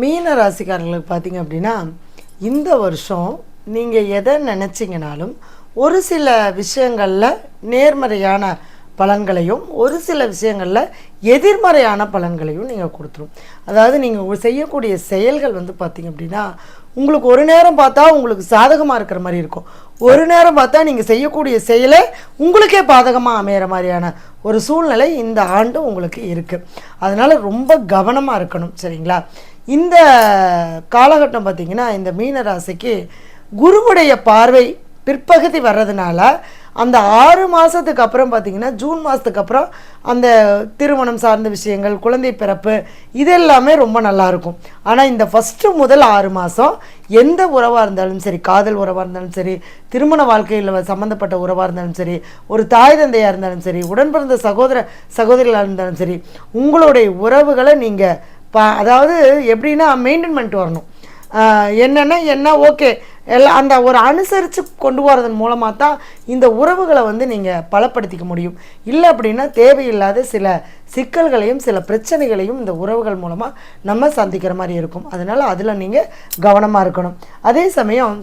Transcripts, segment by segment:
மீன ராசிக்காரங்களுக்கு பார்த்தீங்க அப்படின்னா இந்த வருஷம் நீங்கள் எதை நினச்சிங்கனாலும் ஒரு சில விஷயங்களில் நேர்மறையான பலன்களையும் ஒரு சில விஷயங்களில் எதிர்மறையான பலன்களையும் நீங்கள் கொடுத்துரும். அதாவது நீங்கள் செய்யக்கூடிய செயல்கள் வந்து பார்த்தீங்க அப்படின்னா உங்களுக்கு ஒரு நேரம் பார்த்தா உங்களுக்கு சாதகமாக இருக்கிற மாதிரி இருக்கும். ஒரு நேரம் பார்த்தா நீங்கள் செய்யக்கூடிய செயலை உங்களுக்கே பாதகமாக அமையிற மாதிரியான ஒரு சூழ்நிலை இந்த ஆண்டு உங்களுக்கு இருக்குது அதனால் ரொம்ப கவனமாக இருக்கணும் சரிங்களா? இந்த காலகட்டம் பார்த்திங்கன்னா இந்த மீன ராசிக்கு குருவுடைய பார்வை பிற்பகுதி வர்றதுனால அந்த ஆறு மாதத்துக்கு அப்புறம் பார்த்தீங்கன்னா ஜூன் மாதத்துக்கு அப்புறம் அந்த திருமணம் சார்ந்த விஷயங்கள் குழந்தை பிறப்பு இது எல்லாமே ரொம்ப நல்லா இருக்கும். ஆனால் இந்த ஃபஸ்ட்டு முதல் ஆறு மாதம் எந்த உறவாக இருந்தாலும் சரி காதல் உறவாக இருந்தாலும் சரி திருமண வாழ்க்கையில் சம்மந்தப்பட்ட உறவாக இருந்தாலும் சரி ஒரு தாய் தந்தையாக இருந்தாலும் சரி உடன் பிறந்த சகோதர சகோதரிகளாக இருந்தாலும் சரி உங்களுடைய உறவுகளை நீங்கள் பா அதாவது எப்படின்னா மெயின்டைன் பண்ணிட்டு வரணும். என்னென்னா என்ன ஓகே. எல்லாம் அந்த ஒரு அனுசரித்து கொண்டு போகிறதன் மூலமாக தான் இந்த உறவுகளை வந்து நீங்கள் பலப்படுத்திக்க முடியும். இல்லை அப்படின்னா தேவையில்லாத சில சிக்கல்களையும் சில பிரச்சனைகளையும் இந்த உறவுகள் மூலமாக நம்ம சந்திக்கிற மாதிரி இருக்கும். அதனால் அதில் நீங்கள் கவனமாக இருக்கணும். அதே சமயம்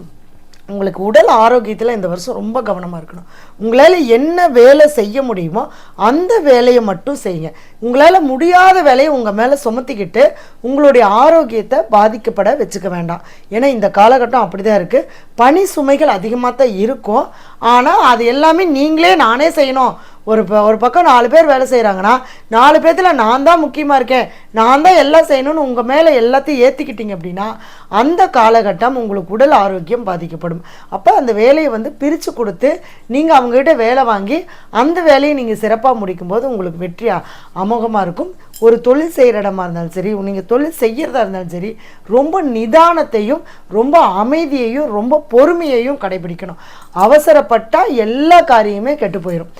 உங்களுக்கு உடல் ஆரோக்கியத்தில் இந்த வருஷம் ரொம்ப கவனமாக இருக்கணும். உங்களால் என்ன வேலை செய்ய முடியுமோ அந்த வேலையை மட்டும் செய்யுங்க. உங்களால் முடியாத வேலையை உங்கள் மேலே சுமத்திக்கிட்டு உங்களுடைய ஆரோக்கியத்தை பாதிக்கப்பட வச்சுக்க வேண்டாம். ஏன்னா இந்த காலகட்டம் அப்படி தான் இருக்குது பனி சுமைகள் அதிகமாக தான் இருக்கும். ஆனால் அது எல்லாமே நீங்களே நானே செய்யணும். ஒரு ப ஒரு பக்கம் நாலு பேர் வேலை செய்கிறாங்கன்னா நாலு பேர்த்தில் நான் தான் முக்கியமாக இருக்கேன் நான் தான் எல்லாம் செய்யணும்னு உங்கள் மேலே எல்லாத்தையும் ஏற்றிக்கிட்டீங்க அப்படின்னா அந்த காலகட்டம் உங்களுக்கு உடல் ஆரோக்கியம் பாதிக்கப்படும். அப்போ அந்த வேலையை வந்து பிரித்து கொடுத்து நீங்கள் அவங்ககிட்ட வேலை வாங்கி அந்த வேலையை நீங்கள் சிறப்பாக முடிக்கும்போது உங்களுக்கு வெற்றி அமோகமாக இருக்கும். ஒரு தொழில் செய்கிற இடமா இருந்தாலும் சரி நீங்கள் தொழில் செய்கிறதா இருந்தாலும் சரி ரொம்ப நிதானத்தையும் ரொம்ப அமைதியையும் ரொம்ப பொறுமையையும் கடைபிடிக்கணும். அவசரப்பட்டால் எல்லா காரியமே கெட்டு போயிடும்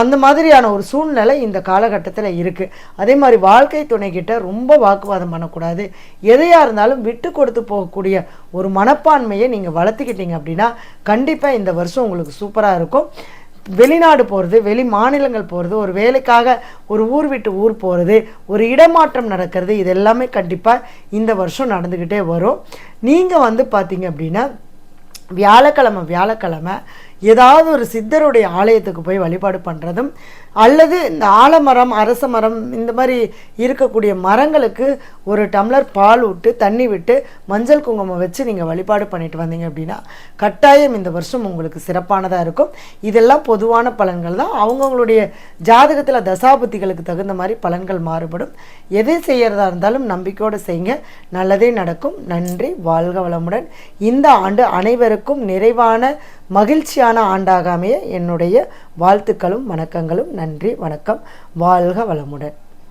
அந்த மாதிரியான ஒரு சூழ்நிலை இந்த காலகட்டத்தில் இருக்குது அதே மாதிரி வாழ்க்கை துணைக்கிட்ட ரொம்ப வாக்குவாதம் பண்ணக்கூடாது. எதையாக இருந்தாலும் விட்டு கொடுத்து போகக்கூடிய ஒரு மனப்பான்மையை நீங்கள் வளர்த்துக்கிட்டீங்க அப்படின்னா கண்டிப்பாக இந்த வருஷம் உங்களுக்கு சூப்பராக இருக்கும். வெளிநாடு போகிறது வெளி மாநிலங்கள் போகிறது ஒரு வேலைக்காக ஒரு ஊர் விட்டு ஊர் போகிறது ஒரு இடமாற்றம் நடக்கிறது இது எல்லாமே கண்டிப்பாக இந்த வருஷம் நடந்துக்கிட்டே வரும். நீங்கள் வந்து பார்த்தீங்க அப்படின்னா வியாழக்கிழமை வியாழக்கிழமை ஏதாவது ஒரு சித்தருடைய ஆலயத்துக்கு போய் வழிபாடு பண்ணுறதும் அல்லது இந்த ஆலமரம் அரச மரம் இந்த மாதிரி இருக்கக்கூடிய மரங்களுக்கு ஒரு டம்ளர் பால் விட்டு தண்ணி விட்டு மஞ்சள் குங்குமம் வச்சு நீங்கள் வழிபாடு பண்ணிட்டு வந்தீங்க அப்படின்னா கட்டாயம் இந்த வருஷம் உங்களுக்கு சிறப்பானதாக இருக்கும். இதெல்லாம் பொதுவான பலன்கள் தான். அவங்கவுங்களுடைய ஜாதகத்தில் தசாபுத்திகளுக்கு தகுந்த மாதிரி பலன்கள் மாறுபடும். எதை செய்கிறதா இருந்தாலும் நம்பிக்கையோடு செய்யுங்க. நல்லதே நடக்கும். நன்றி. வாழ்க வளமுடன். இந்த ஆண்டு அனைவருக்கும் நிறைவான மகிழ்ச்சியான ஆண்டாக அமைய என்னுடைய வாழ்த்துக்களும் வணக்கங்களும் நன்றி வணக்கம். வாழ்க வளமுடன்.